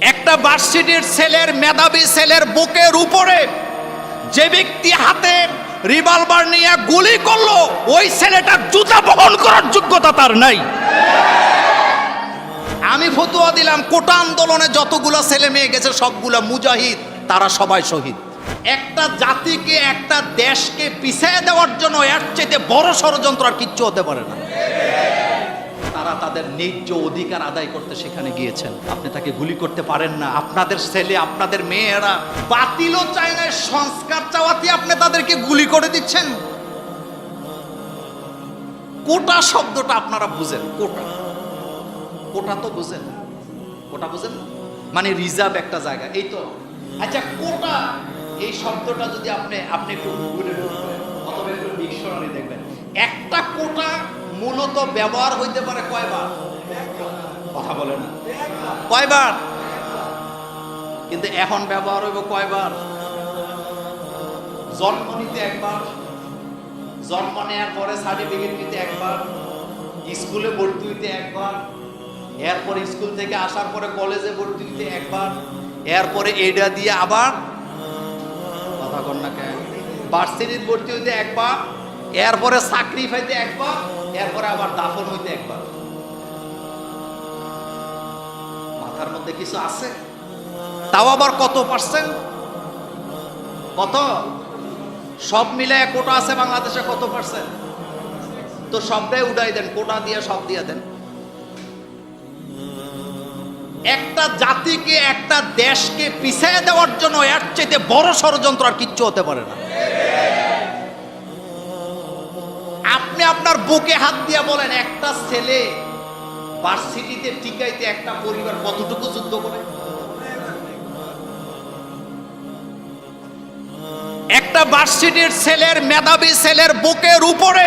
একটা ভার্সিটির ছেলের মেধাবী ছেলের বুকের উপরে যে ব্যক্তি হাতে রিভলভার নিয়ে গুলি করল, ওই ছেলেটার জুতা বহন করার যোগ্যতা তার নাই। আমি ফতুয়া দিলাম, কোটা আন্দোলনে যতগুলো ছেলে মেয়ে গেছে, সবগুলো মুজাহিদ, তারা সবাই শহীদ। একটা জাতিকে, একটা দেশকে পিছিয়ে দেওয়ার জন্য এর চাইতে বড় ষড়যন্ত্র আর কিচ্ছু হতে পারে না। তারা তাদের ন্যায্য অধিকার আদায় করতে সেখানে গিয়েছেন, আপনি তাকে গুলি করতে পারেন না। আপনাদের ছেলে, আপনাদের মেয়েরা বাতিলও চায় না, সংস্কার চাওয়াতে আপনি তাদেরকে গুলি করে দিচ্ছেন। কোটা শব্দটা আপনারা বুঝেন, কোটা। কোটা তো বুঝেন। কোটা বুঝেন? মানে রিজার্ভ একটা জায়গা, এই তো। আচ্ছা কোটা, এই শব্দটা যদি আপনি আপনি একটু গুগলে অথবা একটু ডিকশনারি দেখবেন। একটা কোটা মূলত ব্যবহার হইতে পারে কয়বার? কথা বলে না। কয়বার? কিন্তু এখন ব্যবহার হইব কয়বার? জন্ম নিতে একবার, জন্ম নেওয়ার পরে সার্টিফিকেট নিতে একবার, স্কুলে ভর্তি হইতে একবার, এরপরে স্কুল থেকে আসার পরে কলেজে ভর্তি হইতে একবার, এরপরে এইটা দিয়ে আবার, কথা কন না কেন ভার্সিটির ভর্তি হইতে একবার এরপরে চাকরি পাইতে একবার, এরপরে আবার দাফন হইতে একবার। মাথার মধ্যে কিছু আছে? তাও আবার কত পার্সেন্ট? কত? সব মিলে কোটা আছে বাংলাদেশে কত পার্সেন্ট? তো সবটাই উঠাই দেন, কোটা দিয়ে সব দিয়ে দেন। একটা জাতিকে, একটা দেশকে পিছিয়ে দেওয়ার জন্য এর চাইতে বড় ষড়যন্ত্র আর কিচ্ছু হতে পারে না। আপনি আপনার বুকে হাত দিয়ে বলেন, একটা ছেলে ভার্সিটিতে টিকাইতে একটা পরিবার কতটুকু যুদ্ধ করে? একটা ভার্সিটির ছেলের, মেধাবী ছেলের বুকের উপরে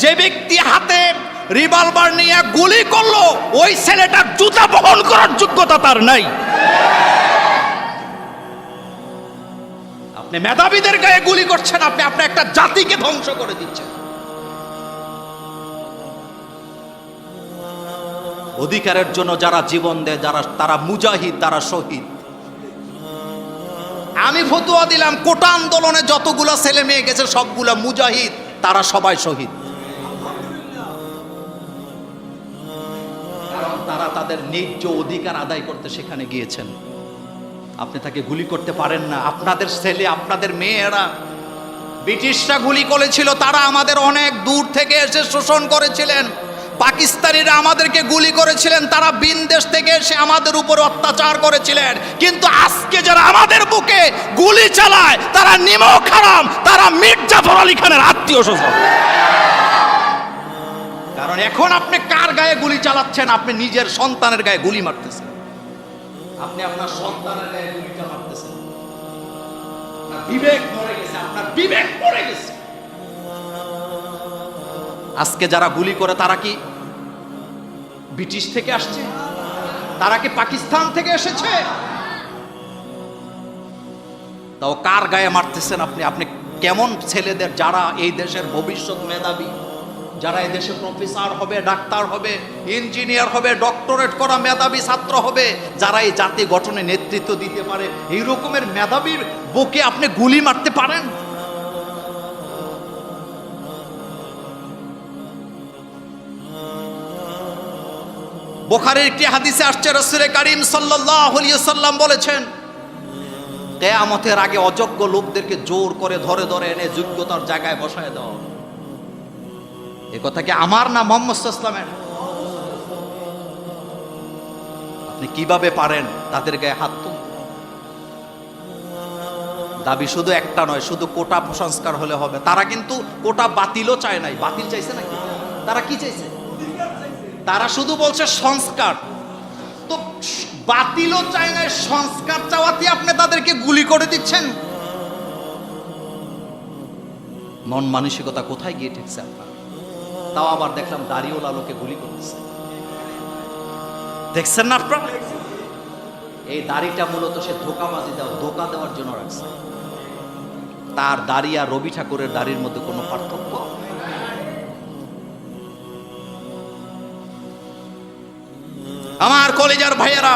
যে ব্যক্তি হাতে রিভলভার নিয়ে গুলি করল, ওই ছেলেটার জুতা বহন করার যোগ্যতা তার নাই। আপনি মেধাবীদের গায়ে গুলি করছেন, আপনি আপনার একটা জাতিকে ধ্বংস করে দিচ্ছেন। অধিকারের জন্য যারা জীবন দেয়, যারা, তারা মুজাহিদ, তারা শহীদ। আমি ফতুয়া দিলাম, কোটা আন্দোলনে যতগুলো ছেলে মেয়ে গেছে, সবগুলো মুজাহিদ, তারা সবাই শহীদ। তারা তাদের ন্যায্য অধিকার আদায় করতে সেখানে গিয়েছেন। আপনি তাকে গুলি করতে পারেন না। আপনাদের ছেলে, আপনাদের মেয়েরা, ব্রিটিশরা গুলি করেছিল, তারা আমাদের অনেক দূর থেকে এসে শোষণ করেছিলেন। পাকিস্তানিরা আমাদেরকে গুলি করেছিলেন, তারা বিন দেশ থেকে এসে আমাদের উপর অত্যাচার করেছিলেন। কিন্তু আজকে যারা আমাদের বুকে গুলি চালায়, তারা নিমক হারাম তারা মির্জাফর আলী খানের আত্মীয় স্বজন। কারণ এখন আপনি কার গায়ে গুলি চালাচ্ছেন? আপনি নিজের সন্তানের গায়ে গুলি মারতেছেন। আপনি আপনার সন্তানের গায়ে বিবেক মরে গেছে, আপনার বিবেক গেছে। আজকে যারা গুলি করে, তারা কি ব্রিটিশ থেকে আসছে? তারা কি পাকিস্তান থেকে এসেছে? তাও কার গায়ে মারতেছেন আপনি? আপনি কেমন ছেলেদের, যারা এই দেশের ভবিষ্যৎ মেধাবী, যারা এই দেশে প্রফেসর হবে, ডাক্তার হবে, ইঞ্জিনিয়ার হবে, ডক্টরেট করা মেধাবী ছাত্র হবে, যারা এই জাতি গঠনে নেতৃত্ব দিতে পারে, এই রকমের মেধাবীর বুকে আপনি গুলি মারতে পারেন? বোখারের একটি হাদিসে আসছে রসুরে কারিম সাল্লাম বলেছেন, কেয়ামতের আগে অযোগ্য লোকদেরকে জোর করে ধরে ধরে এনে যোগ্যতার জায়গায় বসায় দেওয়া। এ কথা কি আমার না মোহাম্মদ ইসলামের আপনি কীভাবে পারেন তাদের গায়ে হাত তুলতে? দাবি শুধু একটা নয়, শুধু কোটা সংস্কার হলে হবে। তারা কিন্তু কোটা বাতিলও চায় নাই। বাতিল চাইছে নাকি? তারা কি চাইছে? তারা শুধু বলছে সংস্কার। তো বাতিলও চায় না, সংস্কার চাওয়াতে আপনি তাদেরকে গুলি করে দিচ্ছেন। মন মানসিকতা কোথায় গিয়ে ঠেকছে আপনার? তাও আবার দেখলাম দাড়িওয়ালা লোকে গুলি করতেছে। দেখছেন না আপনারা? এই দাড়িটা মূলত সে ধোকাবাজি দেওয়া, ধোকা দেওয়ার জন্য রাখছে। তার দাড়ি আর রবি ঠাকুরের দাড়ির মধ্যে কোনো পার্থক্য? আমার কলেজার ভাইয়েরা,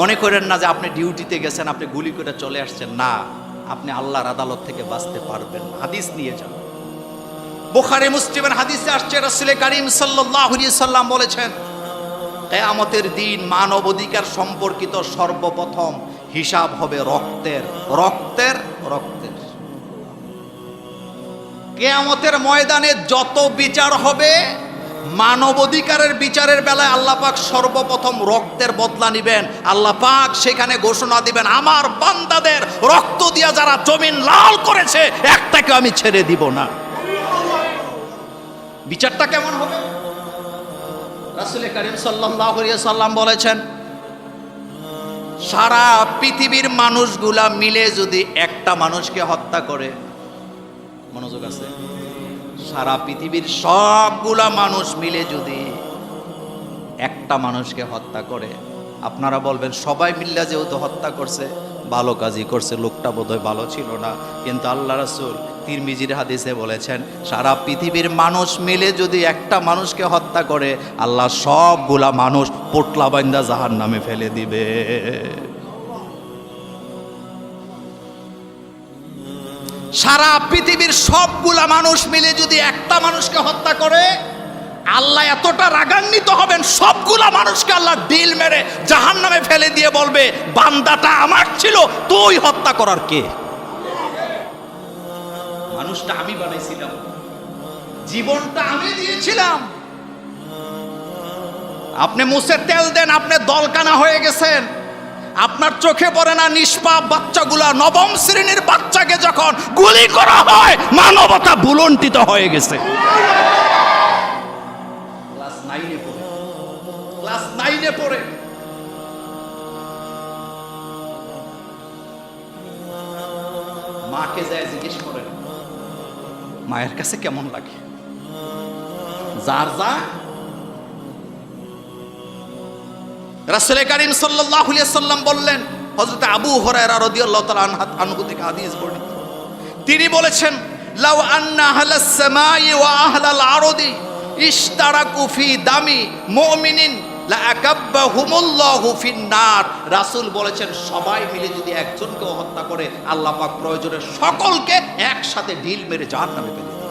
মনে করেন না যে আপনি ডিউটিতে গেছেন, আপনি গুলি করে চলে আসছেন। না, আপনি আল্লাহর আদালত থেকে বাঁচতে পারবেন হাদিস নিয়ে যান। বোখারে, মুসলিমের হাদিসে আসছে, রাসূল করিম আলাইহি সাল্লাম বলেছেন, কেয়ামতের দিন মানব অধিকার সম্পর্কিত সর্বপ্রথম হিসাব হবে রক্তের রক্তের রক্তের। কেয়ামতের ময়দানে যত বিচার হবে মানব অধিকারের বিচারের বেলায় আল্লাহ পাক সর্বপ্রথম রক্তের বদলা নিবেন। আল্লাহ পাক সেখানে ঘোষণা দিবেন, আমার বান্দাদের রক্ত দিয়া যারা জমিন লাল করেছে, একটাকে আমি ছেড়ে দিব না। বিচারটা কেমন হবে? রাসুল করিম সাল্লাম বলেছেন, সারা পৃথিবীর মানুষগুলা মিলে যদি একটা মানুষকে হত্যা করে, মনোযোগ আছে? সারা পৃথিবীর সবগুলা মানুষ মিলে যদি একটা মানুষকে হত্যা করে, আপনারা বলবেন, সবাই মিল্লা যেহেতু হত্যা করছে, ভালো কাজই করছে, লোকটা বোধহয় ভালো ছিল না। কিন্তু আল্লাহ রাসুল তিরমিজির হাদিসে বলেছেন, সারা পৃথিবীর মানুষ মিলে যদি একটা মানুষকে হত্যা করে, আল্লাহ সবগুলা মানুষ পোটলা বান্দা জাহার নামে ফেলে দিবে। সারা পৃথিবীর সবগুলা মানুষ মিলে যদি একটা মানুষকে হত্যা করে, আল্লাহ এতটা রাগান্বিত হবেন, সবগুলা মানুষকে আল্লাহ ডিল মেরে জাহান নামে ফেলে দিয়ে বলবে, বান্দাটা আমার ছিল, তুই হত্যা করার কে? মানুষটা আমি বানাইছিলাম। জীবনটা আমি দিয়েছিলাম। আপনি মুসে তেল দেন, আপনি দলকানা হয়ে গেছেন। আপনার চোখে পড়ে না নিষ্পাপ বাচ্চাগুলা নবম শ্রেণির বাচ্চাকে যখন গুলি করা হয়, মানবতা বুলন্টিত হয়ে গেছে। ক্লাস নাইনে পড়ে। মাকে যায় জিজ্ঞেস করেন, মায়ের কাছে কেমন লাগে? যার যা রাসূল করিম সাল্লাল্লাহু সাল্লাম বললেন, হযরত আবু হুরায়রা রাদিয়াল্লাহু তাআলা আনহু- আনহু থেকে হাদিস বর্ণিত। তিনি বলেছেন, লাউ আন্না আহলাস সামাই ওয়া আহলাল আরদি ইশতারাকু ফি দামি মুমিনিন রাসূল বলেছেন, সবাই মিলে যদি একজনকেও হত্যা করে, আল্লাহ পাক প্রয়োজনে সকলকে একসাথে ঢিল মেরে জাহান্নামে ফেলে দেবে।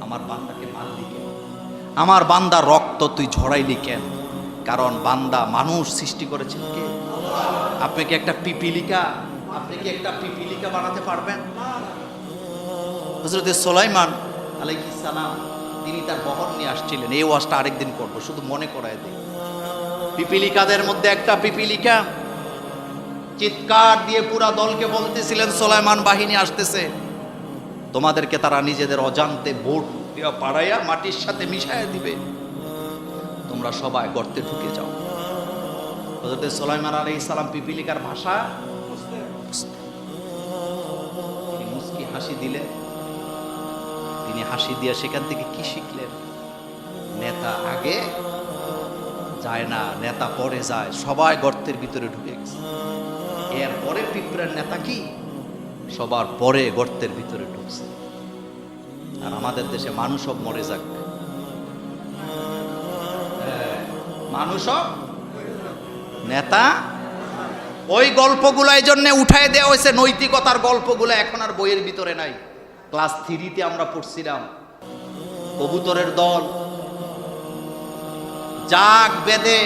আমার বান্দাকে মাল কেন আমার বান্দা রক্ত তুই ঝরাইলি কেন? কারণ বান্দা মানুষ সৃষ্টি করেছেন কে? আপনি কি একটা পিপিলিকা? আপনি কি একটা পিপিলিকা বানাতে পারবেন? হজরত সোলাইমান সালাম, তিনি তার বহন নিয়ে আসছিলেন। এই ওয়াজটা আরেকদিন করব, শুধু মনে করায় দিই। পিপিলিকাদের মধ্যে একটা পিপিলিকা, চিৎকার দিয়ে পুরা দলকে বলতেছিলেন, সোলাইমান, বাহিনী আসতেছে। তোমাদেরকে তারা নিজেদের অজান্তে বোট দিয়া পাড়াইয়া মাটির সাথে মিশাইয়া দিবে। তোমরা সবাই গর্তে ঢুকে যাও। হযরত সুলাইমান আলাইহিস সালাম পিপিলিকার ভাষা মুস্কি হাসি দিলেন। তিনি হাসি দিয়ে সেখান থেকে কি শিখলেন? নেতা আগে যায় না, নেতা পরে যায়, সবাই গর্তের ভিতরে ঢুকে গেছে। এরপরে পিঁপড়ার নেতা কি? সবার পরে গর্তের ভিতরে ঢুকছে। আর আমাদের দেশে মানুষ সব মরে যাক। হ্যাঁ, মানুষ সব নেতা ওই গল্পগুলো এই জন্য উঠায় দেওয়া হয়েছে নৈতিকতার গল্পগুলো এখন আর বইয়ের ভিতরে নাই। ক্লাস থ্রিতে আমরা পড়ছিলাম কবুতরের দল। জাগ বেঁধে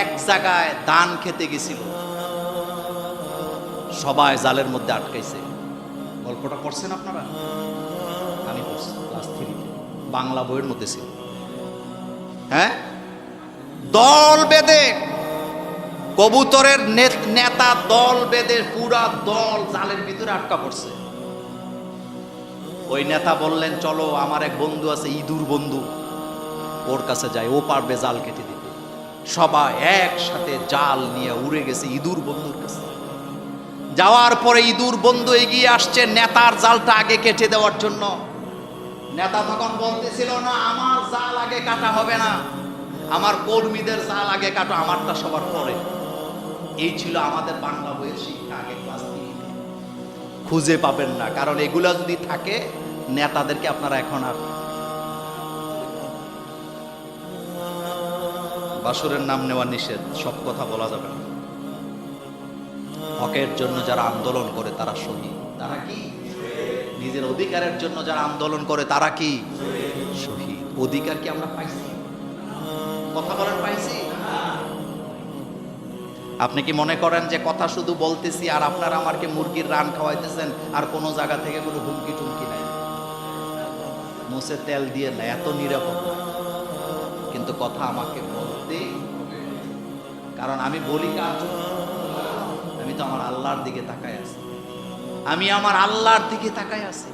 এক জায়গায় দান খেতে গেছিল। সবাই জালের মধ্যে আটকাইছে। গল্পটা পড়ছেন আপনারা? আমি পড়ছি ক্লাস থ্রিতে বাংলা বইয়ের মধ্যে ছিল। হ্যাঁ? দল বেঁধে, কবুতরের নেতা দল বেঁধে পুরা দল জালের ভিতরে আটকা পড়ছে। ওই নেতা বললেন, চলো, আমার এক বন্ধু আছে, ইঁদুর বন্ধু। ওর কাছে যাই, ও পারবে জাল কেটে দিতে। সবাই একসাথে জাল নিয়ে উড়ে গেছে ইঁদুর বন্ধুর কাছে। যাওয়ার পরে ইঁদুর বন্ধু এগিয়ে আসছে, নেতার জালটা আগে কেটে দেওয়ার জন্য। নেতা তখন বলতেছিল, না, আমার জাল আগে কাটা হবে না। আমার কর্মীদের জাল আগে কাটো, আমারটা সবার পরে। এই ছিল আমাদের বাংলা বইয়ের শিক্ষা আগে ক্লাস খুঁজে পাবেন না, কারণ এগুলা যদি থাকে, নেতাদেরকে আপনারা এখন আর বাসুরের নাম নেওয়া নিষেধ, সব কথা বলা যাবে না। হকের জন্য যারা আন্দোলন করে, তারা শহীদ। তারা কি? নিজের অধিকারের জন্য যারা আন্দোলন করে, তারা কি? শহীদ। অধিকার কি আমরা পাইছি? কথা বলেন পাইছি? আপনি কি মনে করেন যে কথা শুধু বলতেছি আর আপনারা আমাকে মুরগির রান খাওয়াইতেছেন আর কোনো জায়গা থেকে কোনো হুমকি টুমকি নাই? মুছে তেল দিয়ে না, এত নিরাপদ কিন্তু কথা আমাকে বলতে, কারণ আমি বলি কাজ আমি তো আমার আল্লাহর দিকে তাকায় আছি। আমি আমার আল্লাহর দিকে তাকাই আছি।